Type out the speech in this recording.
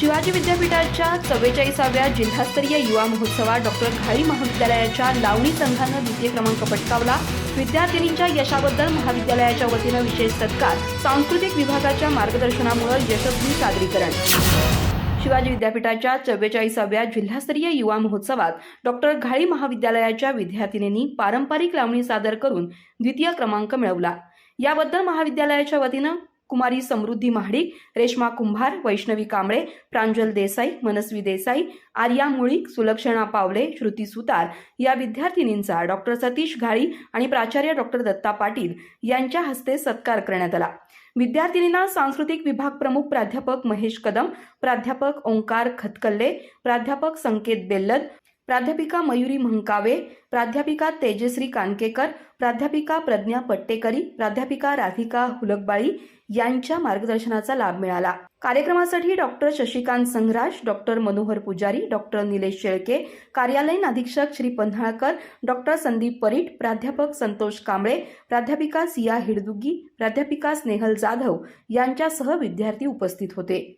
शिवाजी विद्यापीठाच्या चव्वेचाळीसाव्या जिल्हास्तरीय युवा महोत्सवात डॉक्टर घाळी महाविद्यालयाच्या लावणी संघानं द्वितीय क्रमांक पटकावला. विद्यार्थिनींच्या यशाबद्दल महाविद्यालयाच्या वतीनं विशेष सत्कार. सांस्कृतिक विभागाच्या मार्गदर्शनामुळे यशस्वी सादरीकरण. शिवाजी विद्यापीठाच्या चव्वेचाळीसाव्या जिल्हास्तरीय युवा महोत्सवात डॉक्टर घाळी महाविद्यालयाच्या विद्यार्थिनींनी पारंपरिक लावणी सादर करून द्वितीय क्रमांक मिळवला. याबद्दल महाविद्यालयाच्या वतीनं कुमारी समृद्धी महाडिक रेश्मा कुंभार वैष्णवी कांबळे प्रांजल देसाई मनस्वी देसाई आर्या मुळीक सुलक्षणा पावले श्रुती सुतार या विद्यार्थिनींचा डॉक्टर सतीश घाळी आणि प्राचार्य डॉक्टर दत्ता पाटील यांच्या हस्ते सत्कार करण्यात आला. विद्यार्थिनींना सांस्कृतिक विभाग प्रमुख प्राध्यापक महेश कदम प्राध्यापक ओंकार खतकल्ले प्राध्यापक संकेत बेल्लद प्राध्यापिका मयुरी म्हंकावे प्राध्यापिका तेजश्री कानकेकर प्राध्यापिका प्रज्ञा पट्टेकरी प्राध्यापिका राधिका हुलकबाळी यांच्या मार्गदर्शनाचा लाभ मिळाला. कार्यक्रमासाठी doctor Shashikant Sangharaj doctor Manohar Pujari doctor Nilesh Shelke कार्यालयीन अधीक्षक श्री पन्हाळकर डॉक्टर संदीप परीट प्राध्यापक संतोष कांबळे प्राध्यापिका सिया हिडदुग्गी प्राध्यापिका स्नेहल जाधव यांच्यासह विद्यार्थी उपस्थित होते.